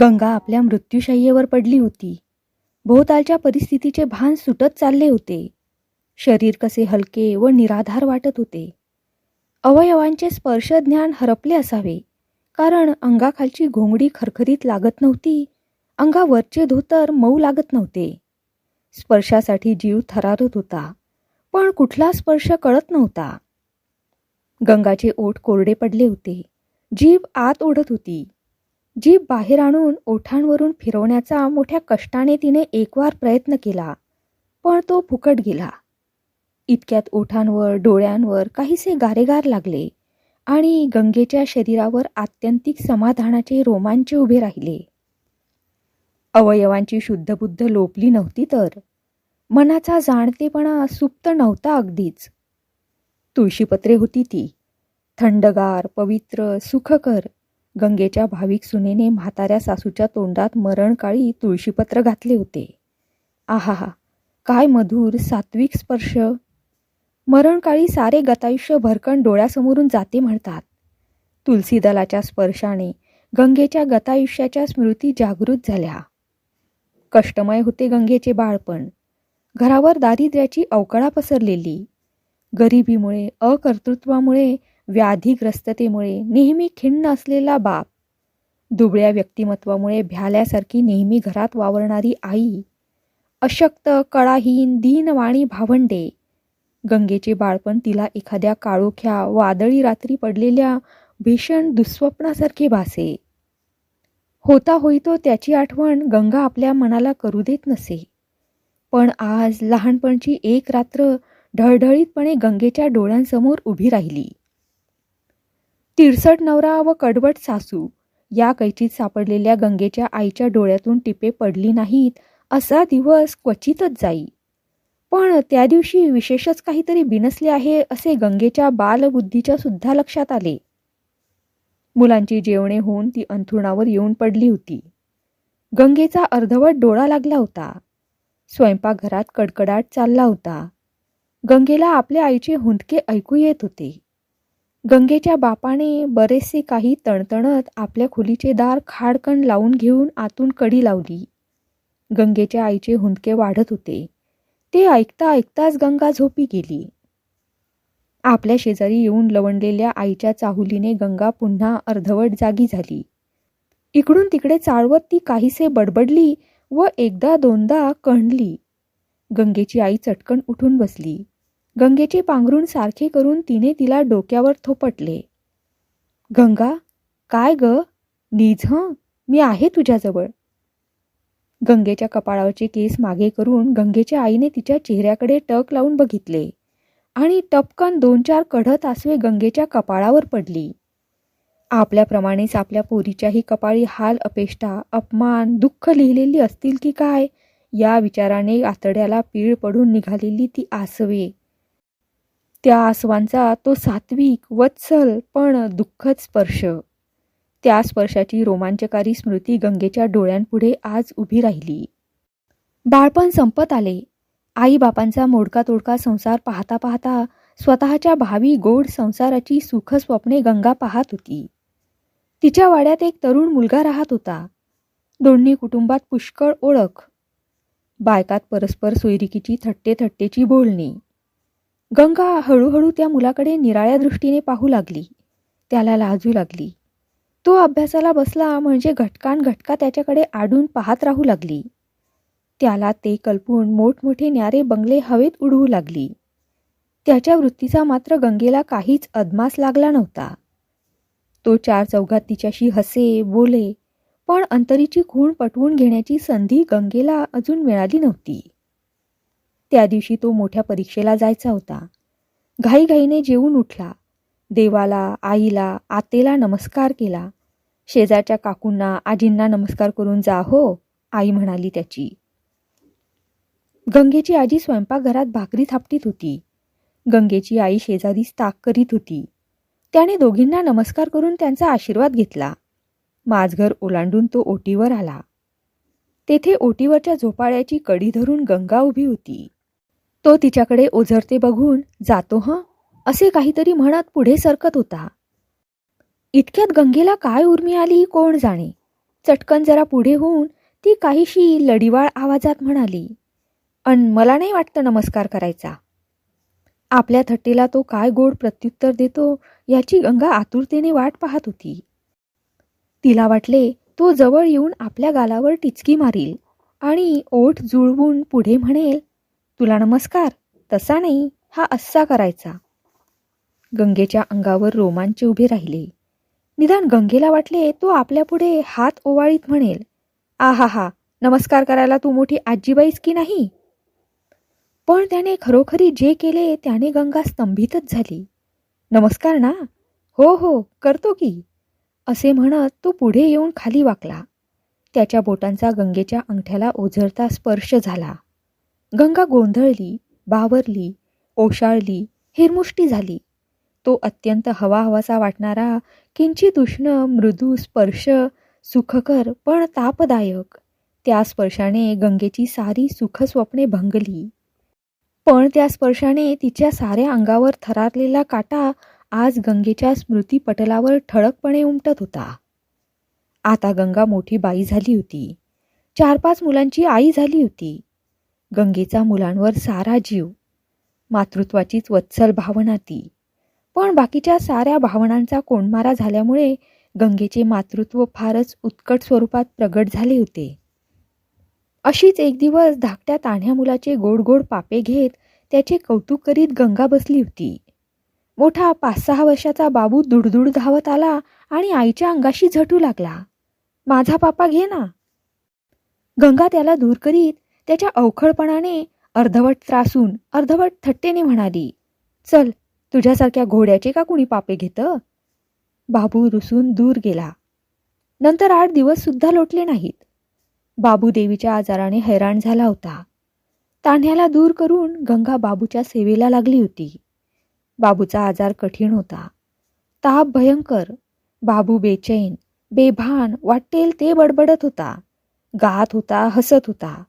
गंगा आपल्या मृत्यूशय्येवर पडली होती. भोवतालच्या परिस्थितीचे भान सुटत चालले होते. शरीर कसे हलके व निराधार वाटत होते. अवयवांचे स्पर्श ज्ञान हरपले असावे कारण अंगाखालची घोंगडी खरखरीत लागत नव्हती अंगावरचे धोतर मऊ लागत नव्हते. स्पर्शासाठी जीव थरारत होता पण कुठला स्पर्श कळत नव्हता. गंगाचे ओठ कोरडे पडले होते. जीभ आत ओढत होती. जीभ बाहेर आणून ओठांवरून फिरवण्याचा मोठ्या कष्टाने तिने एकवार प्रयत्न केला पण तो फुकट गेला. इतक्यात ओठांवर डोळ्यांवर काहीसे गारेगार लागले आणि गंगेच्या शरीरावर आत्यंतिक समाधानाचे रोमांच उभे राहिले. अवयवांची शुद्धबुद्ध लोपली नव्हती तर. मनाचा जाणतेपणा सुप्त नव्हता अगदीच. तुळशीपत्रे होती ती. थंडगार पवित्र सुखकर गंगेच्या भाविक सुनेने म्हाताऱ्या सासूच्या तोंडात मरणकाळी तुळशीपत्र घातले होते. आहा काय मधुर सात्विक स्पर्श. मरणकाळी सारे गतायुष्य भरकन डोळ्यासमोरून जाते म्हणतात. तुलसी दलाच्या स्पर्शाने गंगेच्या गतायुष्याच्या स्मृती जागृत झाल्या. कष्टमय होते गंगेचे बाळपण. घरावर दारिद्र्याची अवकळा पसरलेली. गरिबीमुळे अकर्तृत्वामुळे व्याधीग्रस्ततेमुळे नेहमी खिन्न असलेला बाप. दुबळ्या व्यक्तिमत्वामुळे भ्याल्यासारखी नेहमी घरात वावरणारी आई. अशक्त कळाहीन दीनवाणी भावंडे. गंगेचे बाळपण तिला एखाद्या काळोख्या वादळी रात्री पडलेल्या भीषण दुःस्वप्नासारखे भासे. होता होईतो त्याची आठवण गंगा आपल्या मनाला करू देत नसे. पण आज लहानपणची एक रात्र ढळढळीतपणे गंगेच्या डोळ्यांसमोर उभी राहिली. तिरसट नवरा व कडवट सासू या कैचीत सापडलेल्या गंगेच्या आईच्या डोळ्यातून टिपे पडली नाहीत असा दिवस क्वचितच जाई. पण त्या दिवशी विशेषच काहीतरी बिनसले आहे असे गंगेच्या बालबुद्धीच्या सुद्धा लक्षात आले. मुलांची जेवणे होऊन ती अंथरुणावर येऊन पडली होती. गंगेचा अर्धवट डोळा लागला होता. स्वयंपाकघरात कडकडाट चालला होता. गंगेला आपल्या आईचे हुंदके ऐकू येत होते. गंगेच्या बापाने बरेचसे काही तणतणत आपल्या खोलीचे दार खाडकण लावून घेऊन आतून कडी लावली. गंगेच्या आईचे हुंदके वाढत होते. ते ऐकता ऐकताच गंगा झोपी गेली. आपल्या शेजारी येऊन लवणलेल्या आईच्या चाहुलीने गंगा पुन्हा अर्धवट जागी झाली. इकडून तिकडे चाळवत ती काहीसे बडबडली व एकदा दोनदा कणली. गंगेची आई चटकन उठून बसली. गंगेचे पांघरूण सारखे करून तिने तिला डोक्यावर थोपटले. गंगा काय ग? नीज हं? मी आहे तुझ्याजवळ. गंगेच्या कपाळावरचे केस मागे करून गंगेच्या आईने तिच्या चेहऱ्याकडे टक लावून बघितले आणि टपकन दोन चार कढत आसवे गंगेच्या कपाळावर पडली. आपल्याप्रमाणेच आपल्या पोरीच्याही कपाळी हाल अपेष्टा अपमान दुःख लिहिलेली असतील की काय या विचाराने आतड्याला पीळ पडून निघालेली ती आसवे. त्या आसवांचा तो सात्विक वत्सल पण दुःखद स्पर्श. त्या स्पर्शाची रोमांचकारी स्मृती गंगेच्या डोळ्यांपुढे आज उभी राहिली. बाळपण संपत आले. आईबापांचा मोडका तोडका संसार पाहता पाहता स्वतःच्या भावी गोड संसाराची सुख स्वप्ने गंगा पाहत होती. तिच्या वाड्यात एक तरुण मुलगा राहत होता. दोन्ही कुटुंबात पुष्कळ ओळख. बायकात परस्पर सोयरिकीची थट्टे थट्टेची बोलणी. गंगा हळूहळू त्या मुलाकडे निराळ्या दृष्टीने पाहू लागली. त्याला लाजू लागली. तो अभ्यासाला बसला म्हणजे घटकान घटका त्याच्याकडे आडून पाहत राहू लागली. त्याला ते कल्पून मोठमोठे न्यारे बंगले हवेत उडवू लागली. त्याच्या वृत्तीचा मात्र गंगेला काहीच अदमास लागला नव्हता. तो चार चौघात तिच्याशी हसे बोले पण अंतरीची खूण पटवून घेण्याची संधी गंगेला अजून मिळाली नव्हती. त्या दिवशी तो मोठ्या परीक्षेला जायचा होता. घाईघाईने जेवून उठला. देवाला आईला आतेला नमस्कार केला. शेजारच्या काकूंना आजींना नमस्कार करून जा हो आई म्हणाली त्याची. गंगेची आजी स्वयंपाकघरात भाकरी थापटीत होती. गंगेची आई शेजारीच ताक करीत होती. त्याने दोघींना नमस्कार करून त्यांचा आशीर्वाद घेतला. माझघर ओलांडून तो ओटीवर आला. तेथे ओटीवरच्या झोपाळ्याची कडी धरून गंगा उभी होती. तो तिच्याकडे ओझरते बघून जातो हं? असे काहीतरी म्हणत पुढे सरकत होता. इतक्यात गंगेला काय उर्मी आली कोण जाणे? चटकन जरा पुढे होऊन ती काहीशी लढीवाळ आवाजात म्हणाली अन मला नाही वाटतं नमस्कार करायचा. आपल्या थट्टेला तो काय गोड प्रत्युत्तर देतो याची गंगा आतुरतेने वाट पाहत होती. तिला वाटले तो जवळ येऊन आपल्या गालावर टिचकी मारील आणि ओठ जुळवून पुढे म्हणेल तुला नमस्कार. तसा नाही हा अस्सा करायचा. गंगेच्या अंगावर रोमांच उभे राहिले. निदान गंगेला वाटले तो आपल्यापुढे हात ओवाळीत म्हणेल आहा हा नमस्कार करायला तू मोठी आजीबाईस की नाही? पण त्याने खरोखरी जे केले त्याने गंगा स्तंभितच झाली. नमस्कार ना? हो हो करतो की असे म्हणत तो पुढे येऊन खाली वाकला. त्याच्या बोटांचा गंगेच्या अंगठ्याला ओझरता स्पर्श झाला. गंगा गोंधळली बावरली ओशाळली हिरमुष्टी झाली. तो अत्यंत हवाहवासा वाटणारा किंचित उष्ण मृदू स्पर्श सुखकर पण तापदायक. त्या स्पर्शाने गंगेची सारी सुखस्वप्ने भंगली. पण त्या स्पर्शाने तिच्या साऱ्या अंगावर थरारलेला काटा आज गंगेच्या स्मृतीपटलावर ठळकपणे उमटत होता. आता गंगा मोठी बाई झाली होती. चार पाच मुलांची आई झाली होती. गंगेचा मुलांवर सारा जीव. मातृत्वाचीच वत्सल भावना ती. पण बाकीच्या साऱ्या भावनांचा कोंडमारा झाल्यामुळे गंगेचे मातृत्व फारच उत्कट स्वरूपात प्रगट झाले होते. अशीच एक दिवस धाकट्या तान्ह्या मुलाचे गोड गोड पापे घेत त्याचे कौतुक करीत गंगा बसली होती. मोठा पाच सहा वर्षाचा बाबू दुडदुड धावत आला आणि आईच्या अंगाशी झटू लागला. माझा पापा घे ना. गंगा त्याला दूर करीत त्याच्या अवखळपणाने अर्धवट त्रासून अर्धवट थट्टेने म्हणाली चल तुझ्यासारख्या घोड्याचे का कुणी पापे घेतं? बाबू रुसून दूर गेला. नंतर आठ दिवस सुद्धा लोटले नाहीत. बाबू देवीच्या आजाराने हैराण झाला होता. तान्ह्याला दूर करून गंगा बाबूच्या सेवेला लागली होती. बाबूचा आजार कठीण होता. ताप भयंकर. बाबू बेचैन बेभान वाटेल ते बडबडत होता. गात होता हसत होता.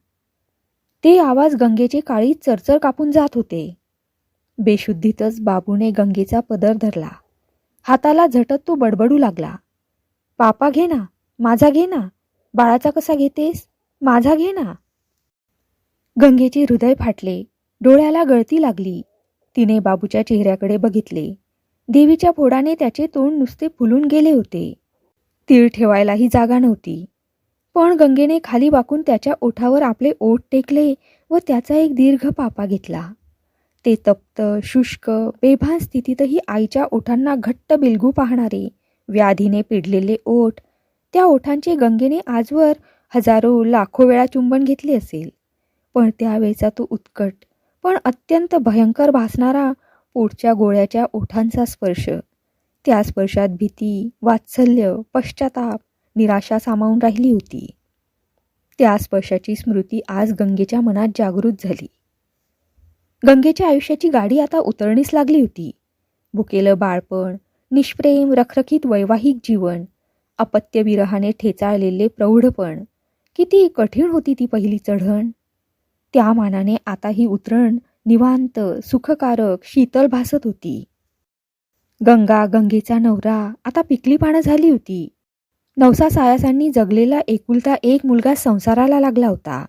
ते आवाज गंगेचे काळी चरचर कापून जात होते. बेशुद्धीतच बाबूने गंगेचा पदर धरला. हाताला झटत तो बडबडू लागला. पापा घे ना माझा घे ना. बाळाचा कसा घेतेस? माझा घे ना. गंगेचे हृदय फाटले. डोळ्याला गळती लागली. तिने बाबूच्या चेहऱ्याकडे बघितले. देवीच्या फोडाने त्याचे तोंड नुसते फुलून गेले होते. तीळ ठेवायलाही जागा नव्हती. पण गंगेने खाली वाकून त्याच्या ओठावर आपले ओठ टेकले व त्याचा एक दीर्घ पापा घेतला. ते तप्त शुष्क बेभान स्थितीतही आईच्या ओठांना घट्ट बिलगू पाहणारे व्याधीने पिडलेले ओठ त्या ओठांचे गंगेने आजवर हजारो लाखो वेळा चुंबन घेतले असेल. पण त्यावेळचा तो उत्कट पण अत्यंत भयंकर भासणारा पोटच्या गोळ्याच्या ओठांचा स्पर्श. त्या स्पर्शात भीती वात्सल्य पश्चाताप निराशा सामावून राहिली होती. त्या स्पर्शाची स्मृती आज गंगेच्या मनात जागृत झाली. गंगेच्या आयुष्याची गाडी आता उतरणीस लागली होती. भुकेलं बाळपण निष्प्रेम रखरखीत वैवाहिक जीवन अपत्यविरहाने ठेचाळलेले प्रौढपण किती कठीण होती ती पहिली चढण. त्या मानाने आता ही उतरण निवांत सुखकारक शीतल भासत होती. गंगा गंगेचा नवरा आता पिकली पानं झाली होती. नवसा सायासांनी जगलेला एकुलता एक मुलगा संसाराला लागला होता.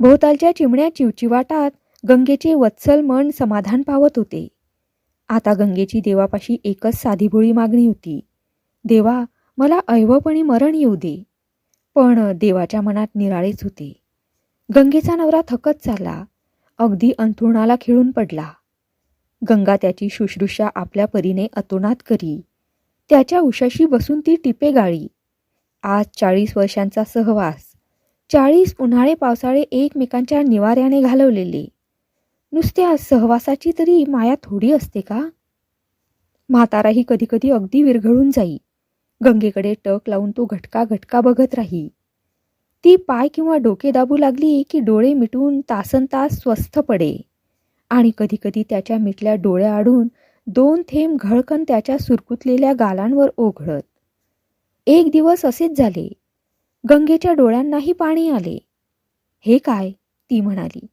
भोवतालच्या चिमण्या चिवचिवाटात गंगेचे वत्सल मन समाधान पावत होते. आता गंगेची देवापाशी एकच साधीभोळी मागणी होती. देवा मला ऐवपणी मरण येऊ दे. पण देवाच्या मनात निराळेच होते. गंगेचा नवरा थकत चालला. अगदी अंथरुणाला खिळून पडला. गंगा त्याची शुश्रूषा आपल्या परीने अतोनात करी. त्याच्या उशाशी बसून ती टिपे गाळी. आज चाळीस वर्षांचा सहवास. चाळीस उन्हाळे पावसाळे एकमेकांच्या निवाऱ्याने घालवलेले. नुसत्या सहवासाची तरी माया थोडी असते का? म्हाताराही कधीकधी अगदी विरघळून जाई. गंगेकडे टक लावून तो घटका घटका बघत राही. ती पाय किंवा डोके दाबू लागली की डोळे मिटून तासन तास स्वस्थ पडे. आणि कधीकधी त्याच्या मिटल्या डोळ्या आडून दोन थेंब घळकन त्याच्या सुरकुतलेल्या गालांवर ओघळत. एक दिवस असेच झाले. गंगेच्या डोळ्यांनाही पाणी आले. हे काय? ती म्हणाली.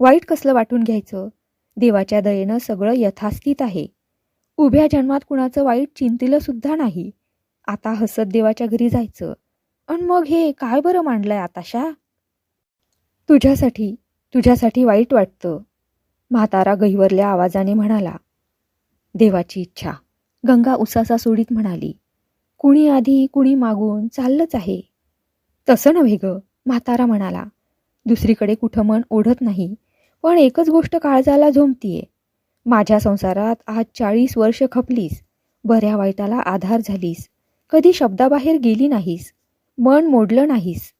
वाईट कसलं वाटून घ्यायचं? देवाच्या दयेनं सगळं यथास्थित आहे. उभ्या जन्मात कुणाचं वाईट चिंतिलं सुद्धा नाही. आता हसत देवाच्या घरी जायचं. आणि मग हे काय बरं मांडलंय आताशा? तुझ्यासाठी तुझ्यासाठी वाईट वाटतं. म्हातारा गहिवरल्या आवाजाने म्हणाला. देवाची इच्छा. गंगा उसासा सोडीत म्हणाली कुणी आधी कुणी मागून चाललंच आहे. तसं नव्हे ग म्हातारा म्हणाला. दुसरीकडे कुठं मन ओढत नाही पण एकच गोष्ट काळजाला झोंबतीये. माझ्या संसारात आज चाळीस वर्ष खपलीस बऱ्या वाईटाला आधार झालीस कधी शब्दाबाहेर गेली नाहीस मन मोडलं नाहीस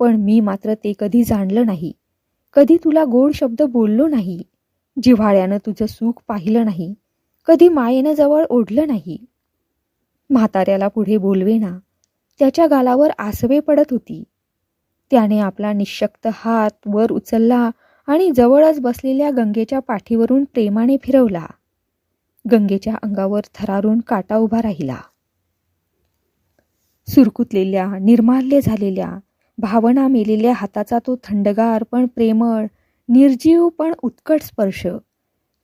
पण मी मात्र ते कधी जाणलं नाही कधी तुला गोड शब्द बोललो नाही जिव्हाळ्यानं तुझं सुख पाहिलं नाही कधी मायेनं जवळ ओढलं नाही. म्हाताऱ्याला पुढे बोलवेना त्याच्या गालावर आसवे पडत होती. त्याने आपला निशक्त हात वर उचलला आणि जवळच बसलेल्या गंगेच्या पाठीवरून प्रेमाने फिरवला. गंगेच्या अंगावर थरारून काटा उभा राहिला. सुरकुतलेल्या निर्माल्य झालेल्या भावना मेलेल्या हाताचा तो थंडगार पण प्रेमळ निर्जीव पण उत्कट स्पर्श.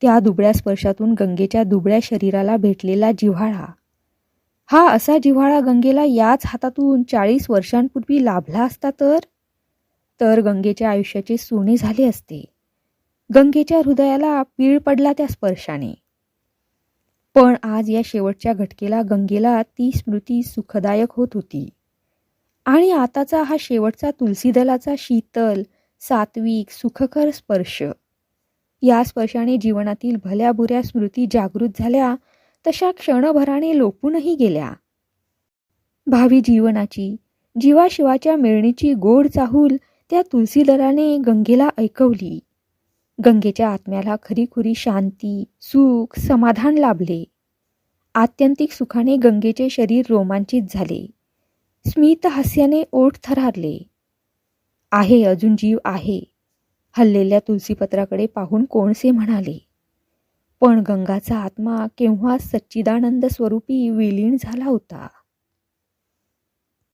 त्या दुबळ्या स्पर्शातून गंगेच्या दुबळ्या शरीराला भेटलेला जिव्हाळा. हा असा जिव्हाळा गंगेला याच हातातून चाळीस वर्षांपूर्वी लाभला असता तर? तर गंगेच्या आयुष्याचे सोने झाले असते. गंगेच्या हृदयाला पीळ पडला त्या स्पर्शाने. पण आज या शेवटच्या घटकेला गंगेला ती स्मृती सुखदायक होत होती. आणि आताचा हा शेवटचा तुलसीदलाचा शीतल सात्विक सुखकर स्पर्श. या स्पर्शाने जीवनातील भल्याबुऱ्या स्मृती जागृत झाल्या तशा क्षणभराने लोपूनही गेल्या. भावी जीवनाची जीवाशिवाच्या मिळणीची गोड चाहूल त्या तुलसीदलाने गंगेला ऐकवली. गंगेच्या आत्म्याला खरीखुरी शांती सुख समाधान लाभले. आत्यंतिक सुखाने गंगेचे शरीर रोमांचित झाले. स्मित हास्याने ओठ थरारले. आहे अजून जीव आहे. हल्लेल्या तुलसीपत्राकडे पाहून कोणसे म्हणाले पण गंगाचा आत्मा केव्हा सच्चिदानंद स्वरूपी विलीन झाला होता.